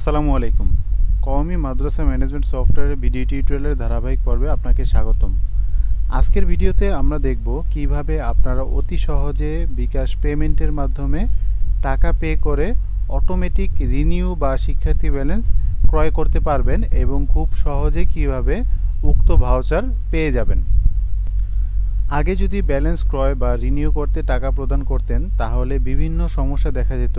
আসসালামু আলাইকুম। কওমি মাদ্রাসা ম্যানেজমেন্ট সফটওয়্যারের ভিডিও টিউটোরিয়ালের ধারাবাহিক পর্বে আপনাকে স্বাগতম। আজকের ভিডিওতে আমরা দেখব কীভাবে আপনারা অতি সহজে বিকাশ পেমেন্টের মাধ্যমে টাকা পে করে অটোমেটিক রিনিউ বা শিক্ষার্থী ব্যালেন্স ক্রয় করতে পারবেন এবং খুব সহজে কীভাবে উক্ত ভাউচার পেয়ে যাবেন। আগে যদি ব্যালেন্স ক্রয় বা রিনিউ করতে টাকা প্রদান করতেন, তাহলে বিভিন্ন সমস্যা দেখা যেত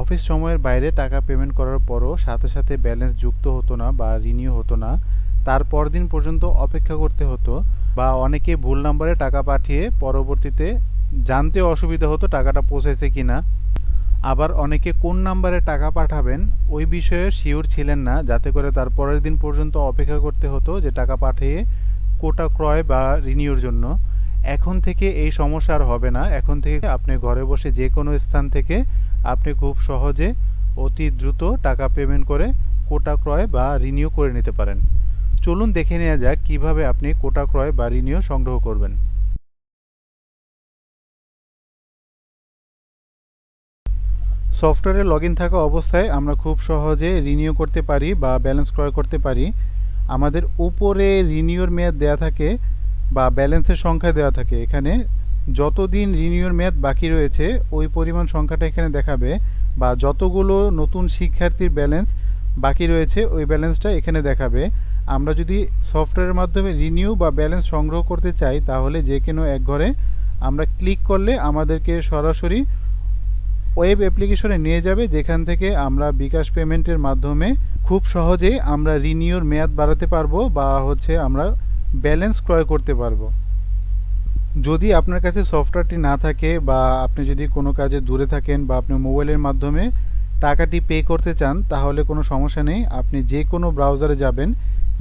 অফিস সময়ের বাইরে টাকা পেমেন্ট করার পরও সাথে সাথে ব্যালেন্স যুক্ত হতো না বা রিনিউ হতো না। তার পরদিন পর্যন্ত অপেক্ষা করতে হতো বা অনেকে ভুল নাম্বারে টাকা পাঠিয়ে পরবর্তীতে জানতে অসুবিধা হতো টাকাটা পৌঁছেছে কি না আবার অনেকে কোন নাম্বারে টাকা পাঠাবেন ওই বিষয়ে শিওর ছিলেন না, যাতে করে তার পরের দিন পর্যন্ত অপেক্ষা করতে হতো যে টাকা পাঠিয়ে কোটা ক্রয় বা রিনিউর জন্য। এখন থেকে এই সমস্যা আর হবে না। এখন থেকে আপনি ঘরে বসে যে কোনো স্থান থেকে আপনি খুব সহজে অতি দ্রুত টাকা পেমেন্ট করে কোটা ক্রয় বা রিনিউ করে নিতে পারেন। চলুন দেখে নেওয়া যাক কীভাবে আপনি কোটা ক্রয় বা রিনিউ সংগ্রহ করবেন। সফটওয়্যারে লগ ইন থাকা অবস্থায় আমরা খুব সহজে রিনিউ করতে পারি বা ব্যালেন্স ক্রয় করতে পারি। আমাদের উপরে রিনিউর মেয়াদ দেওয়া থাকে বা ব্যালেন্সের সংখ্যা দেওয়া থাকে। এখানে যতদিন রিনিউর মেয়াদ বাকি রয়েছে, ওই পরিমাণ সংখ্যাটা এখানে দেখাবে বা যতগুলো নতুন শিক্ষার্থীর ব্যালেন্স বাকি রয়েছে, ওই ব্যালেন্সটা এখানে দেখাবে। আমরা যদি সফটওয়্যারের মাধ্যমে রিনিউ বা ব্যালেন্স সংগ্রহ করতে চাই, তাহলে যে কোনো এক ঘরে আমরা ক্লিক করলে আমাদেরকে সরাসরি ওয়েব অ্যাপ্লিকেশনে নিয়ে যাবে, যেখান থেকে আমরা বিকাশ পেমেন্টের মাধ্যমে খুব সহজেই আমরা রিনিউর মেয়াদ বাড়াতে পারব বা হচ্ছে আমরা ব্যালেন্স ক্রয় করতে পারব। যদি আপনার কাছে সফটওয়্যারটি না থাকে বা আপনি যদি কোনো কাজে দূরে থাকেন বা আপনি মোবাইলের মাধ্যমে টাকাটি পে করতে চান, তাহলে কোনো সমস্যা নেই। আপনি যে কোনো ব্রাউজারে যাবেন,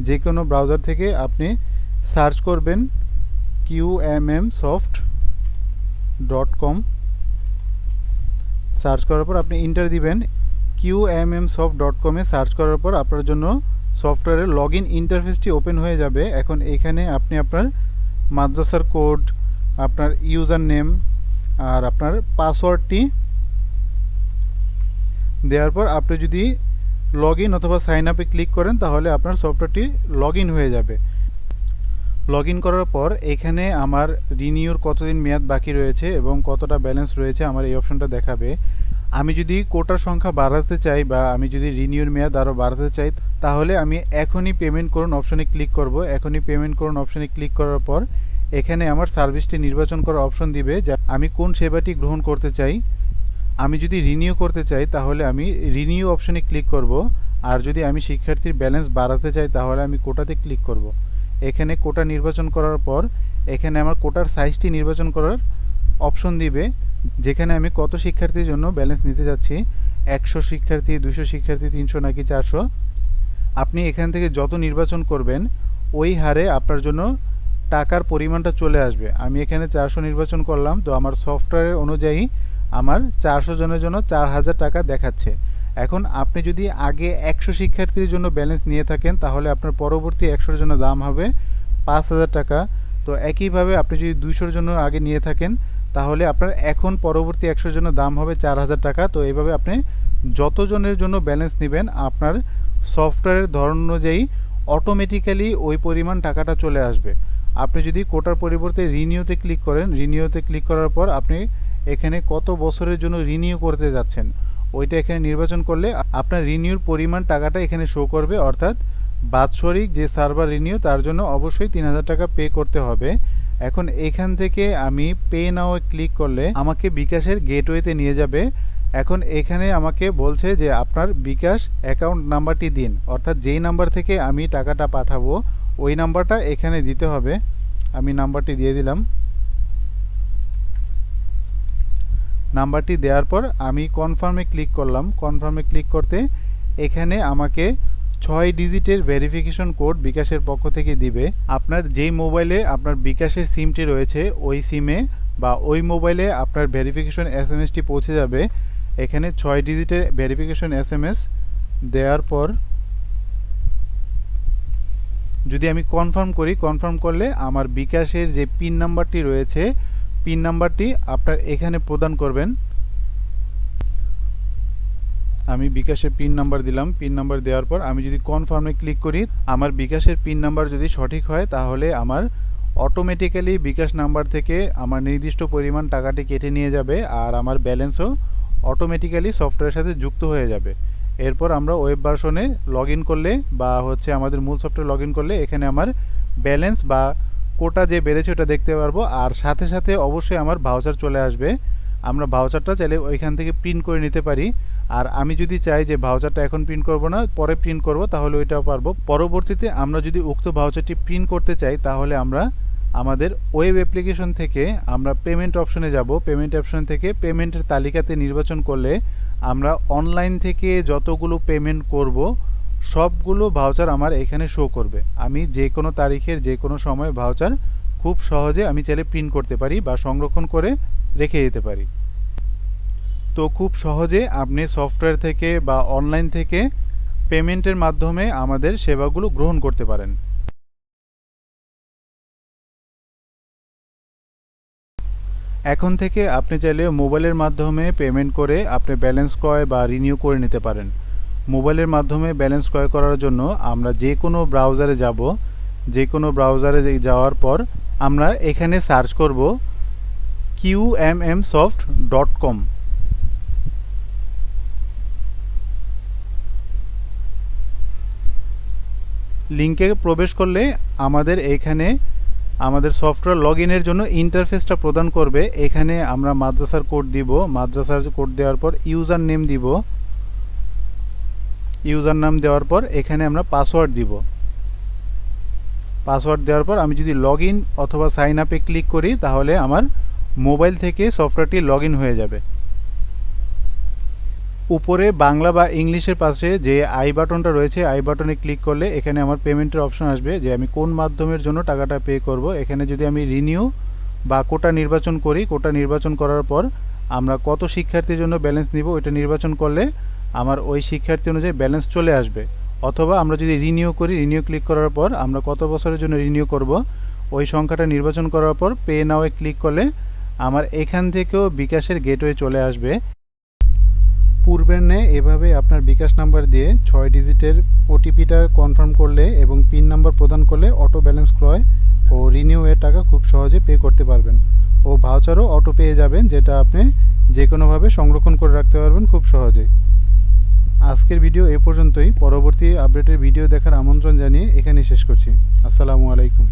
যে কোনো ব্রাউজার থেকে আপনি সার্চ করবেন Q M M soft dot com search করার পর আপনি ইন্টার দিবেন। Q M M soft dot কমে সার্চ করার পর আপনার জন্য সফটওয়্যারের লগ ইন ইন্টারফেসটি ওপেন হয়ে যাবে। এখন এখানে আপনি আপনার মাদ্রাসার কোড আপনার ইউজার নেম আর আপনার পাসওয়ার্ডটি দেওয়ার পর আপনি যদি লগ ইন অথবা সাইন আপে ক্লিক করেন, তাহলে আপনার সফটওয়্যারটি লগ ইন হয়ে যাবে। লগ ইন করার পর এখানে আমার রিনিউর কতদিন মেয়াদ বাকি রয়েছে এবং কতটা ব্যালেন্স রয়েছে আমার এই অপশনটা দেখাবে। আমি যদি কোটার সংখ্যা বাড়াতে চাই বা আমি যদি রিনিউর মেয়াদ আরও বাড়াতে চাই, তাহলে আমি এখনই পেমেন্ট করুন অপশনে ক্লিক করব। এখনই পেমেন্ট করুন অপশনে ক্লিক করার পর এখানে আমার সার্ভিসটি নির্বাচন করার অপশন দিবে যা আমি কোন সেবাটি গ্রহণ করতে চাই। আমি যদি রিনিউ করতে চাই তাহলে আমি রিনিউ অপশনে ক্লিক করব। আর যদি আমি শিক্ষার্থীর ব্যালেন্স বাড়াতে চাই তাহলে আমি কোটাতে ক্লিক করব। এখানে কোটা নির্বাচন করার পর এখানে আমার কোটার সাইজটি নির্বাচন করার অপশন দিবে, যেখানে আমি কত শিক্ষার্থীর জন্য ব্যালেন্স নিতে যাচ্ছি। একশো শিক্ষার্থী দুশো শিক্ষার্থী, তিনশো নাকি চারশো। আপনি এখান থেকে যত নির্বাচন করবেন, ওই হারে আপনার জন্য টাকার পরিমাণটা চলে আসবে। আমি এখানে চারশো নির্বাচন করলাম, তো আমার সফটওয়্যার অনুযায়ী আমার চারশো জনের জন্য চার হাজার টাকা দেখাচ্ছে। এখন আপনি যদি আগে একশো শিক্ষার্থীর জন্য ব্যালেন্স নিয়ে থাকেন, তাহলে আপনার পরবর্তী একশোর জন্য দাম হবে পাঁচ হাজার টাকা। তো একইভাবে আপনি যদি দুইশোর জন্য আগে নিয়ে থাকেন, তাহলে আপনার এখন পরবর্তী একশোর জন্য দাম হবে চার হাজার টাকা। তো এইভাবে আপনি যতজনের জন্য ব্যালেন্স নেবেন, আপনার সফটওয়্যারের ধরন অনুযায়ী অটোমেটিক্যালি ওই পরিমাণ টাকাটা চলে আসবে। আপনি যদি কোটার পরিবর্তে রিনিউতে ক্লিক করেন, রিনিউতে ক্লিক করার পর আপনি এখানে কত বছরের জন্য রিনিউ করতে যাচ্ছেন, ওইটা এখানে নির্বাচন করলে আপনার রিনিউর পরিমাণ টাকাটা এখানে শো করবে। অর্থাৎ বাৎসরিক যে সার্ভার রিনিউ তার জন্য অবশ্যই তিন হাজার টাকা পে করতে হবে। এখন এখান থেকে আমি পে নাও ক্লিক করলে আমাকে বিকাশের গেটওয়েতে নিয়ে যাবে। এখন এখানে আমাকে বলছে যে আপনার বিকাশ অ্যাকাউন্ট নাম্বারটি দিন। অর্থাৎ যেই নাম্বার থেকে আমি টাকাটা পাঠাবো ওই নাম্বারটা এখানে দিতে হবে। আমি নাম্বারটি দিয়ে দিলাম। নাম্বারটি দেওয়ার পর আমি কনফার্মে ক্লিক করলাম। কনফার্মে ক্লিক করতে এখানে আমাকে ছয় ডিজিটের ভেরিফিকেশন কোড বিকাশের পক্ষ থেকে দিবে। আপনার যেই মোবাইলে আপনার বিকাশের সিমটি রয়েছে, ওই সিমে বা ওই মোবাইলে আপনার ভেরিফিকেশন এস এম এসটি পৌঁছে যাবে। এখানে ছয় ডিজিটের ভেরিফিকেশন এস এম এস দেওয়ার পর যদি আমি কনফার্ম করি কনফার্ম করলে আমার বিকাশের যে পিন নাম্বারটি রয়েছে পিন নাম্বারটি আপনার এখানে প্রদান করবেন। আমি বিকাশের পিন নাম্বার দিলাম পিন নাম্বার দেওয়ার পর আমি যদি কনফার্মে ক্লিক করি, আমার বিকাশের পিন নাম্বার যদি সঠিক হয়, তাহলে আমার অটোমেটিক্যালি বিকাশ নাম্বার থেকে আমার নির্দিষ্ট পরিমাণ টাকাটি কেটে নিয়ে যাবে আর আমার ব্যালেন্সও অটোমেটিক্যালি সফটওয়্যারের সাথে যুক্ত হয়ে যাবে। এরপর আমরা ওয়েব ভার্সনে লগ করলে বা হচ্ছে আমাদের মূল সফটওয়্যার লগ করলে এখানে আমার ব্যালেন্স বা কোটা যে বেড়েছে ওটা দেখতে পারব। আর সাথে সাথে অবশ্যই আমার ভাউচার চলে আসবে। আমরা ভাউচারটা চাইলে ওইখান থেকে প্রিন্ট করে নিতে পারি। আর আমি যদি চাই যে ভাউচারটা এখন প্রিন্ট করব না, পরে প্রিন্ট করব, তাহলে ওইটাও পারব। পরবর্তীতে আমরা যদি উক্ত ভাউচারটি প্রিন্ট করতে চাই, তাহলে আমরা আমাদের ওয়েব অ্যাপ্লিকেশন থেকে আমরা পেমেন্ট অপশনে যাব। পেমেন্ট অপশন থেকে পেমেন্টের তালিকাতে নির্বাচন করলে আমরা অনলাইন থেকে যতগুলো পেমেন্ট করব, সবগুলো ভাউচার আমার এখানে শো করবে। আমি যে কোনো তারিখের যে কোনো সময় ভাউচার খুব সহজে আমি চাইলে প্রিন্ট করতে পারি বা সংরক্ষণ করে রেখে যেতে পারি। তো খুব সহজে আপনি সফটওয়্যার থেকে বা অনলাইন থেকে পেমেন্টের মাধ্যমে আমাদের সেবাগুলো গ্রহণ করতে পারেন। এখন থেকে আপনি চাইলে মোবাইলের মাধ্যমে পেমেন্ট করে আপনি ব্যালেন্স ক্রয় বা রিনিউ করে নিতে পারেন। মোবাইলের মাধ্যমে ব্যালেন্স ক্রয় করার জন্য আমরা যে কোনো ব্রাউজারে যাব। যে কোনো ব্রাউজারে যাওয়ার পর আমরা এখানে সার্চ করব Q M M soft dot com লিঙ্কে প্রবেশ করলে আমাদের এখানে আমাদের সফটওয়্যার লগ ইনের জন্য ইন্টারফেসটা প্রদান করবে। এখানে আমরা মাদ্রাসার কোড দিব। মাদ্রাসার কোড দেওয়ার পর ইউজার নেম দিব। ইউজার নাম দেওয়ার পর এখানে আমরা পাসওয়ার্ড দিব। পাসওয়ার্ড দেওয়ার পর আমি যদি লগ ইন অথবা সাইন আপে ক্লিক করি, তাহলে আমার মোবাইল থেকে সফটওয়্যারটি লগ হয়ে যাবে। উপরে বাংলা বা ইংলিশের পাশে যে আই বাটনটা রয়েছে, আই বাটনে ক্লিক করলে এখানে আমার পেমেন্টের অপশন আসবে যে আমি কোন মাধ্যমের জন্য টাকাটা পে করব। এখানে যদি আমি রিনিউ বা কোটা নির্বাচন করি, কোটা নির্বাচন করার পর আমরা কত শিক্ষার্থীর জন্য ব্যালেন্স নিব ওইটা নির্বাচন করলে আমার ওই শিক্ষার্থী অনুযায়ী ব্যালেন্স চলে আসবে। অথবা আমরা যদি রিনিউ করি, রিনিউ ক্লিক করার পর আমরা কত বছরের জন্য রিনিউ করব, ওই সংখ্যাটা নির্বাচন করার পর পে নাওয়ে ক্লিক করলে আমার এখান থেকেও বিকাশের গেটওয়ে চলে আসবে। পূর্বের ন্যায় এভাবে আপনার বিকাশ নাম্বার দিয়ে ছয় ডিজিটের ওটিপিটা কনফার্ম করলে এবং পিন নাম্বার প্রদান করলে অটো ব্যালেন্স ক্রয় ও রিনিউ এর টাকা খুব সহজে পে করতে পারবেন। ও ভাউচারও অটো পেয়ে যাবেন, যেটা আপনি যে কোনোভাবে সংরক্ষণ করে রাখতে পারবেন খুব সহজে। আজকের ভিডিও এ পর্যন্তই। পরবর্তী আপডেটের ভিডিও দেখার আমন্ত্রণ জানিয়ে এখানেই শেষ করছি। আসসালামু আলাইকুম।